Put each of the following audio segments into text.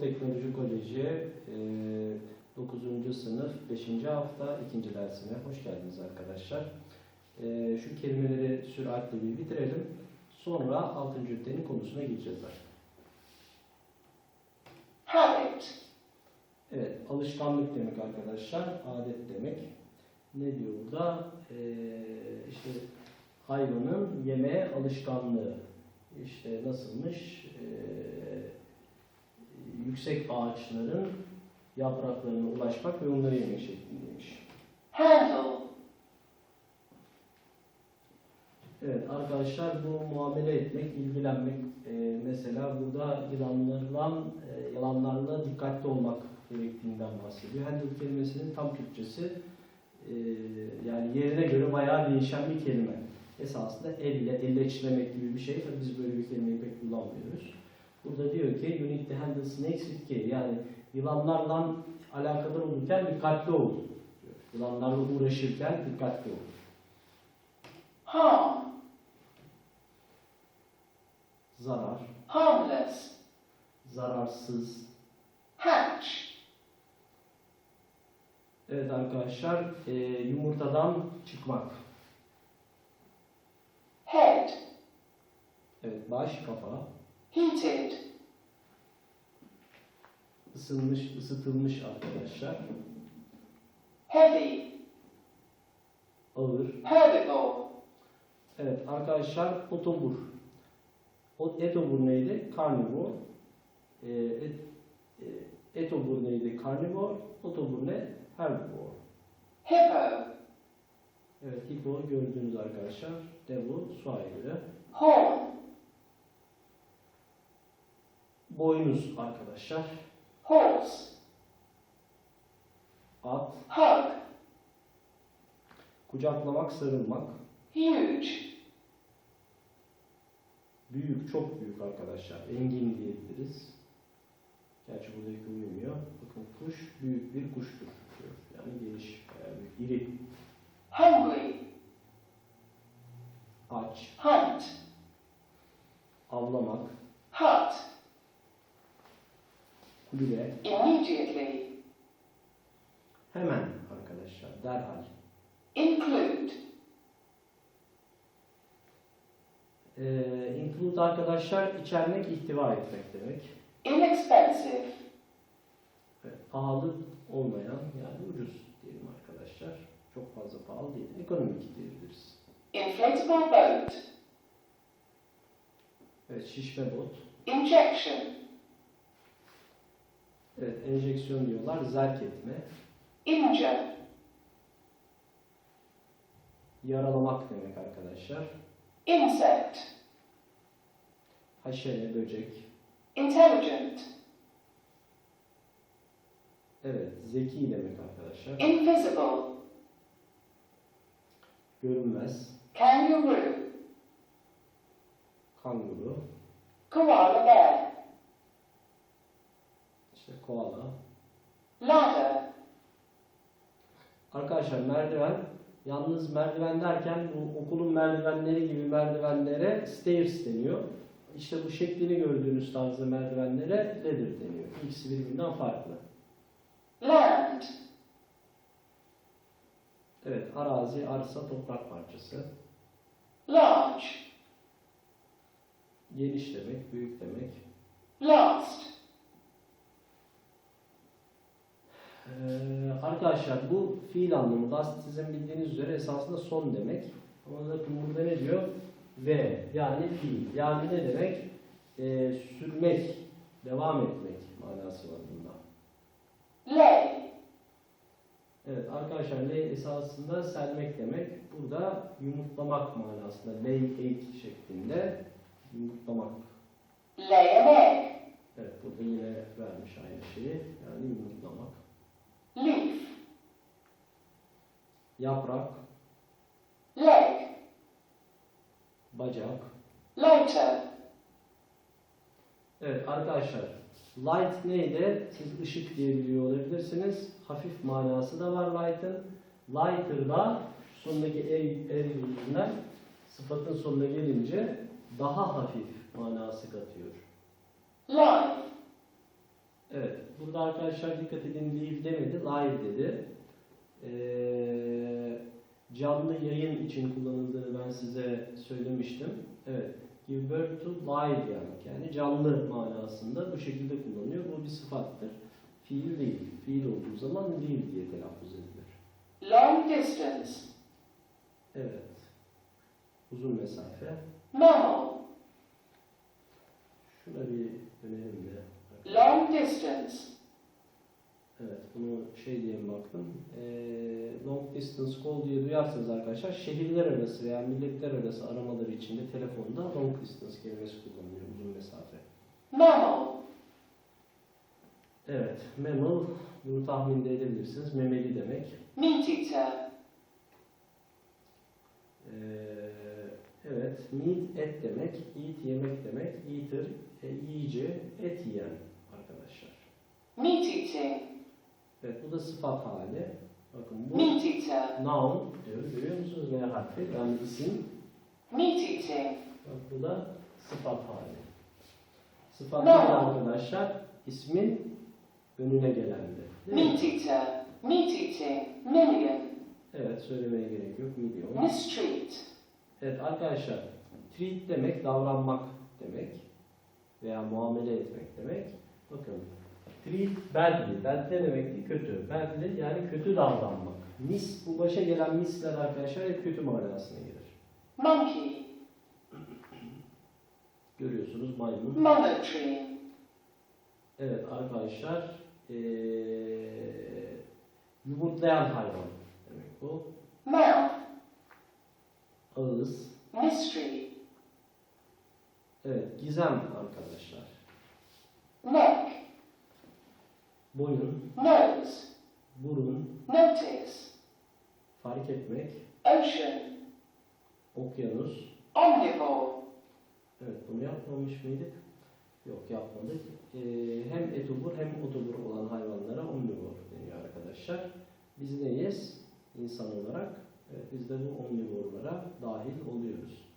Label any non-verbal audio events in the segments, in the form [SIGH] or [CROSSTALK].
Teknoloji Koleji e, 9. sınıf 5. hafta 2. dersine hoş geldiniz arkadaşlar. E, şu kelimeleri süratle bir bitirelim. Sonra 6. ünitenin konusuna gireceğiz zaten. habit, Evet, alışkanlık demek arkadaşlar, adet demek. Ne diyor burada? Ee, işte hayvanın yeme alışkanlığı. İşte nasılmış? Ee, yüksek ağaçların yapraklarına ulaşmak ve onları yemek şeklindeymiş. handle, Evet arkadaşlar bu muamele etmek, ilgilenmek e, mesela burada yılanlarla, e, yalanlarla dikkatli olmak gerektiğinden bahsediyor. Handle kelimesinin tam Türkçesi e, yani yerine göre bayağı değişen bir kelime. Esasında elle, elleçlemek gibi bir şey. Tabii biz böyle bir kelimeyi pek kullanmıyoruz. Burada diyor ki you need to handle snakes with care. Yani yılanlarla alakadar olurken dikkatli ol. diyor. Yılanlarla uğraşırken dikkatli ol. harm, Zarar, harmless, zararsız. hatch, Evet arkadaşlar, e, yumurtadan çıkmak. head, Evet, baş, kafa. Heated, Isınmış, ısıtılmış arkadaşlar. heavy, Ağır. herbivore, Evet arkadaşlar, otobur. O, etobur neydi? Karnivor. E, et, e, etobur neydi? Karnivor. Otobur ne? Herbivor. hippo, Evet, hippo gördüğünüz arkadaşlar. Devu, su aygırı. horn, Boynuz arkadaşlar. horse, At. hug, Kucaklamak, sarılmak. huge, Büyük, çok büyük arkadaşlar. Engin diyebiliriz. Gerçi buradaki uyumuyor. Bakın kuş büyük bir kuştur. Yani geniş, büyük, iri, hungry, aç, hunt, avlamak, hut, kulübe, immediately, hemen arkadaşlar, derhal. include, Ee, include arkadaşlar içermek, ihtiva etmek demek. inexpensive, Evet, pahalı olmayan yani ucuz diyelim arkadaşlar. Çok fazla pahalı değil. Ekonomik diyebiliriz. inflatable boat, Evet, şişme bot. injection, Evet, enjeksiyon diyorlar. Zerk etme. injure, Yaralamak demek arkadaşlar. insect, Haşere, böcek. intelligent, Evet, zeki demek arkadaşlar. invisible, Görünmez. kangaroo, Kanguru. koala bear, koala. ladder, Arkadaşlar merdiven, yalnız merdiven derken bu okulun merdivenleri gibi merdivenlere stairs deniyor. İşte bu şeklini gördüğünüz tarzda merdivenlere ladder deniyor. İkisi birbirinden farklı. land, Evet, arazi, arsa, toprak parçası. large, Geniş demek, büyük demek. last, Ee, arkadaşlar bu fiil anlamı sizin bildiğiniz üzere esasında son demek. Ama bakın burada ne diyor? Ve yani fiil. Yani ne demek? Ee, sürmek, devam etmek manası var bunda. lay, Evet arkadaşlar lay esasında sermek demek. Burada yumurtlamak manasında. Lay egg şeklinde yumurtlamak. egg, Evet burada yine vermiş aynı şeyi. Yani yumurtlamak. Leaf, Yaprak, leg, bacak, later, Evet arkadaşlar, light neydi? Siz ışık diye biliyor olabilirsiniz. Hafif manası da var light'ın. Lighter'da sonundaki el, el yüzünden sıfatın sonuna gelince daha hafif manası katıyor. life, Evet, burada arkadaşlar dikkat edin live demedi, live dedi. Ee, canlı yayın için kullanıldığını ben size söylemiştim. Evet, give birth to live yani, yani canlı manasında bu şekilde kullanılıyor. Bu bir sıfattır. Fiil değil. Fiil olduğu zaman live diye telaffuz edilir. Long distance. Evet. Uzun mesafe. Mammal. Şuna bir dönelim de. Long distance. Evet, bunu şey diye baktım. Ee, long distance call diye duyarsanız arkadaşlar şehirler arası veya milletler arası aramaları içinde telefonda long distance kelimesi kullanılıyor uzun mesafe. Mammal. Evet, mammal bunu tahmin de edebilirsiniz. Memeli demek. Meat eater. Ee, evet, meat et demek, eat yemek demek, eater e, yiyici, et yiyen. Eating. Evet, bu da sıfat hali. Bakın bu eater. noun diyor. Görüyor musunuz ne harfi? Yani isim. Eating. Bak bu da sıfat hali. Sıfat hali arkadaşlar ismin önüne eater. Meat eating. Million. Evet söylemeye gerek yok. Milyon. Mistreat. Evet arkadaşlar treat demek davranmak demek veya muamele etmek demek. Bakın treat badly. Bad ne demekti? Kötü. Badly yani kötü davranmak. Mis, bu başa gelen misler arkadaşlar hep kötü manasına gelir. Monkey. Görüyorsunuz maymun. Monetary. Evet arkadaşlar eee yumurtlayan hayvan demek bu. Mouth. Ağız. Mystery. Evet gizem arkadaşlar. Neck. Boyun, Nose. burun, Notice. fark etmek, Ocean. okyanus. Omnivore. Evet bunu yapmamış mıydık? Yok yapmadık. Eee, hem etobur hem otobur olan hayvanlara omnivor deniyor arkadaşlar. Biz neyiz? İnsan olarak. Evet, biz de bu omnivorlara dahil oluyoruz.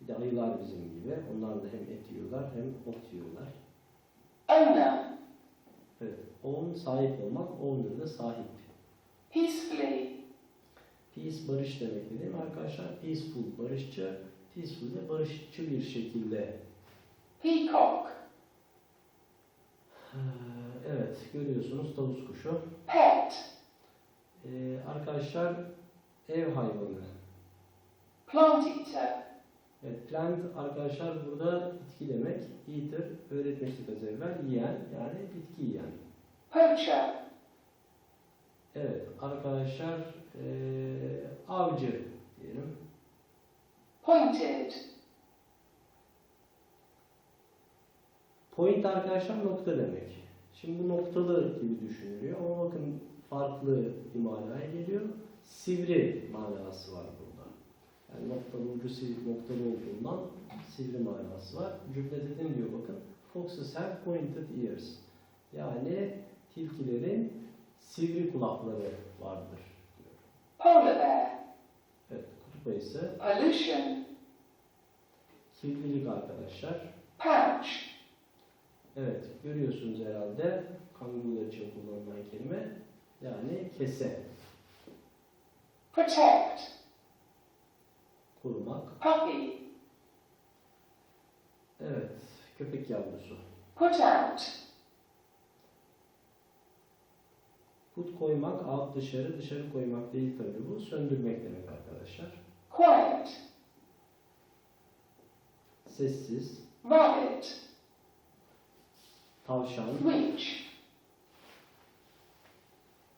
Bir de ayılar bizim gibi. Onlar da hem et yiyorlar hem ot yiyorlar. Owner. Evet, own sahip olmak, owner da sahip. Peacefully. Peace barış demek değil mi arkadaşlar? Peaceful barışçı, peaceful de barışçı bir şekilde. Peacock. Evet, görüyorsunuz tavus kuşu. Pet. Ee, arkadaşlar ev hayvanı. Plant eater. Evet, plant arkadaşlar burada bitki demek. Eater öğretmiştik az evvel. Yiyen yani bitki yiyen. Poacher. Evet arkadaşlar ee, avcı diyelim. Pointed. Point arkadaşlar nokta demek. Şimdi bu noktalı gibi düşünülüyor ama bakın farklı bir manaya geliyor. Sivri manası var burada. Yani ucu sivri noktalı olduğundan sivri manası var. Cümlede ne diyor bakın. Foxes have pointed ears. Yani tilkilerin sivri kulakları vardır. Polar bear. Evet, kutup ayısı Pollution. kirlilik arkadaşlar. Pouch. Evet, görüyorsunuz herhalde kangurular için kullanılan kelime. Yani kese, Protect. Korumak. Puppy. Evet, köpek yavrusu. Put out. Put koymak, out dışarı, dışarı koymak değil tabii bu. Söndürmek demek arkadaşlar. Quiet. Sessiz, Rabbit. tavşan. Reach.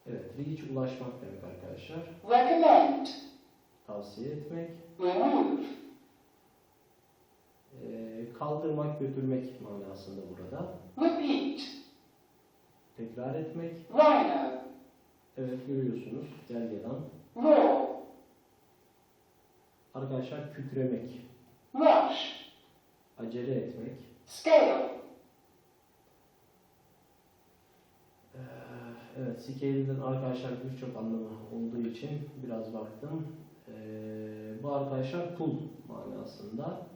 Evet, reach ulaşmak demek arkadaşlar. Recommend. Tavsiye etmek. Remove. Ee, kaldırmak, götürmek manasında burada. Repeat. Tekrar etmek. Rhino. Evet, görüyorsunuz. Gergedan. Roar. Arkadaşlar kükremek, Rush. acele etmek. Scale. Ee, Evet, scale'den arkadaşlar birçok anlamı olduğu için biraz baktım. Ee, bu arkadaşlar pul manasında.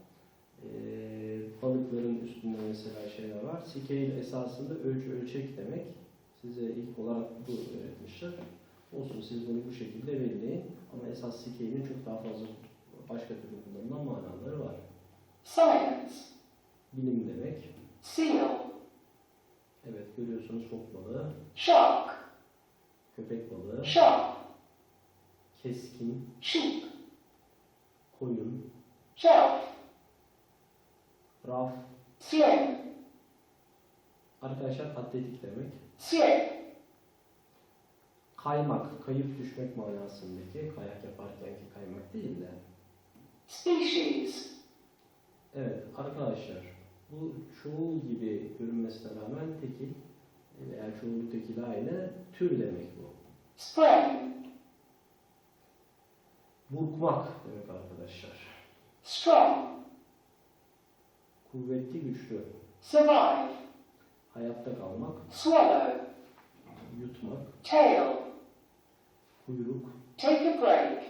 Ee, balıkların üstünde mesela şeyler var. Scale esasında ölçü ölçek demek. Size ilk olarak bu öğretmişler. Olsun siz bunu bu şekilde belirleyin. Ama esas scale'in çok daha fazla başka türlü kullanılan manaları var. Science. Bilim demek. Seal. Evet görüyorsunuz fok balığı, Shark. köpek balığı, Sharp. Keskin, Sheep. koyun, Shelf. raf. Slim. Arkadaşlar atletik demek. Slip. Kaymak, kayıp düşmek manasındaki kayak yaparkenki kaymak değil de. Species. Evet arkadaşlar bu çoğul gibi görünmesine rağmen tekil veya çoğulu tekil aynı tür demek bu. Spring. Burkmak demek arkadaşlar. Strong. Kuvvetli, güçlü. Survive. Hayatta kalmak, Swallow. yutmak, Tail. kuyruk. Take a break.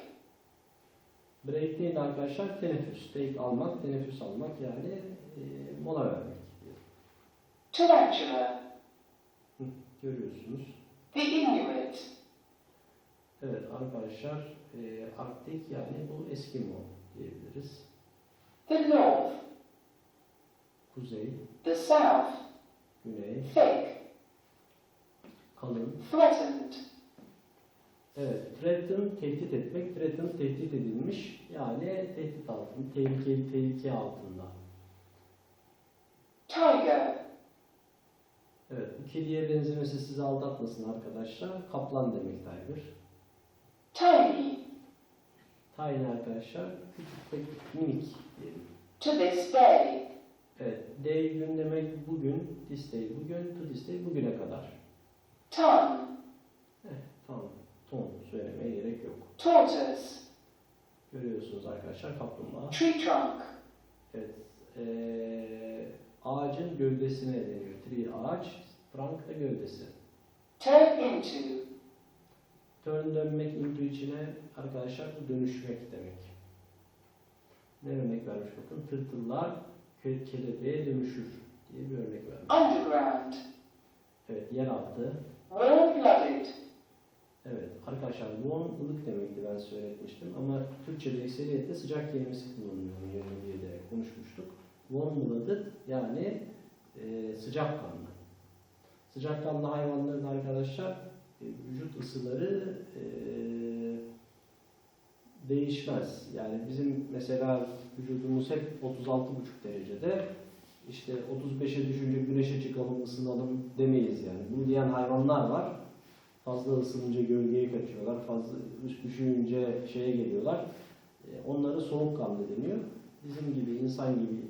Break değil arkadaşlar teneffüs. Take almak, teneffüs almak yani e, mola vermek. Tarantula. Görüyorsunuz. The Inuit. Evet arkadaşlar e, Arktik yani bu Eskimo diyebiliriz. The North. Kuzey, The South. güney, Thick. kalın. Threatened. Evet, threaten tehdit etmek, threaten tehdit edilmiş yani tehdit altında, tehlike, tehlike altında. Tiger. Evet, bu kediye benzemesi sizi aldatmasın arkadaşlar. Kaplan demek tiger. Tiny arkadaşlar, küçük ve minik diyelim. To this day. Evet, day gün demek bugün, this day bugün, to this day bugüne kadar. Ton. Tamam, ton söylemeye gerek yok. Tortoise. Görüyorsunuz arkadaşlar kaplumbağa. Tree trunk. Evet, eee, ağacın gövdesine deniyor. Tree ağaç, trunk da gövdesi. Turn into. Turn dönmek into içine arkadaşlar bu dönüşmek demek. Ne örnek vermiş bakın. Tırtıllar kelebeğe dönüşür diye bir örnek vermiş. Underground. Evet, yeraltı. Warm blooded. Evet, arkadaşlar warm ılık demekti ben söyletmiştim ama Türkçe'de ekseriyette sıcak kelimesi kullanılıyor yerine diye de konuşmuştuk. Warm blooded yani e, sıcakkanlı. Sıcakkanlı hayvanların arkadaşlar vücut ısıları e, değişmez. Yani bizim mesela vücudumuz hep 36,5 derecede. İşte 35'e düşünce güneşe çıkalım, ısınalım demeyiz yani. Bunu diyen hayvanlar var. Fazla ısınınca gölgeye kaçıyorlar, fazla üst düşününce şeye geliyorlar. E, Onlara soğukkanlı deniyor. Bizim gibi, insan gibi,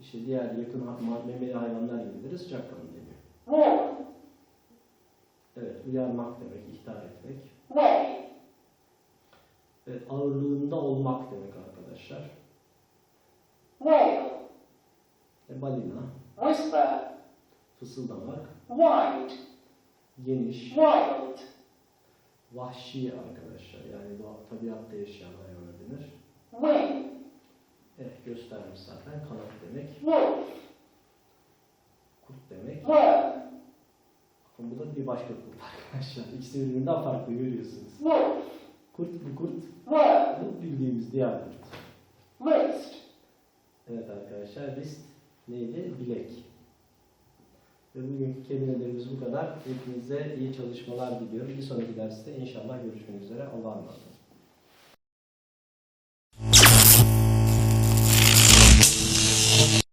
işte diğer yakın memeli hayvanlar gibileri sıcakkanlı deniyor. Evet, uyarmak demek, ihtar etmek. Way. Evet, ağırlığında olmak demek arkadaşlar. Whale. E, balina, Whisper. fısıldamak, Wide. geniş, Wild. vahşi arkadaşlar. Yani doğa, tabiatta yaşayan hayvana denir. Wing. Evet, göstermiş zaten. Kanat demek, Wolf. kurt demek. Worm. Bakın bu da bir başka kurt arkadaşlar. [LAUGHS] İkisi birbirinden farklı görüyorsunuz. Kurt bu kurt, bu bildiğimiz diğer kurt. Wrist. Evet arkadaşlar, wrist neydi? Bilek. Ve bugünkü kelimelerimiz bu kadar. Hepinize iyi çalışmalar diliyorum. Bir sonraki derste inşallah görüşmek üzere. Allah'a emanet olun.